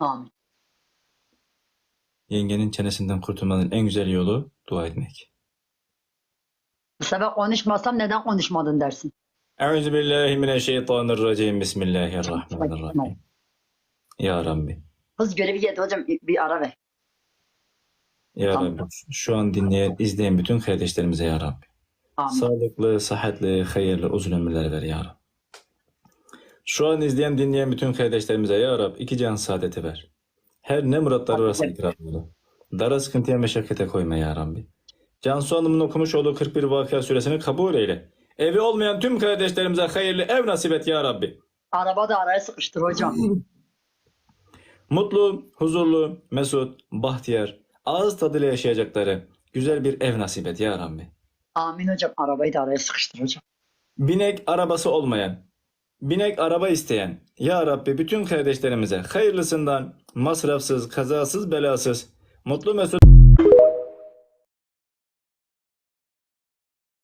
Amin. Yengenin çenesinden kurtulmanın en güzel yolu dua etmek. Bu sefer konuşmasam neden konuşmadın dersin. Euzubillahimineşşeytanirracim. Bismillahirrahmanirrahim. Ya Rabbi. Hız görevi geldi hocam bir ara ver. Ya Tamam. Rabbi. Şu an dinleyen, izleyen bütün kardeşlerimize Ya Rabbi. Amin. Sağlıklı, sıhhatli, hayırlı, uzun ömürler ver Ya Rabbi. Şu an izleyen, dinleyen bütün kardeşlerimize Ya Rabbi iki can saadeti ver. Her ne muratları varsa ikram eyle. Dara sıkıntıya meşakkate koyma Ya Rabbi. Cansu Hanım'ın okumuş olduğu 41 vakıa süresini kabul eyle. Evi olmayan tüm kardeşlerimize hayırlı ev nasip et Ya Rabbi. Arabada araya sıkıştır hocam. Mutlu, huzurlu, mesut, bahtiyar, ağız tadıyla yaşayacakları güzel bir ev nasip et Ya Rabbi. Amin hocam. Arabayı da araya sıkıştır hocam. Binek arabası olmayan, binek araba isteyen, Ya Rabbi bütün kardeşlerimize hayırlısından masrafsız, kazasız, belasız, mutlu mesut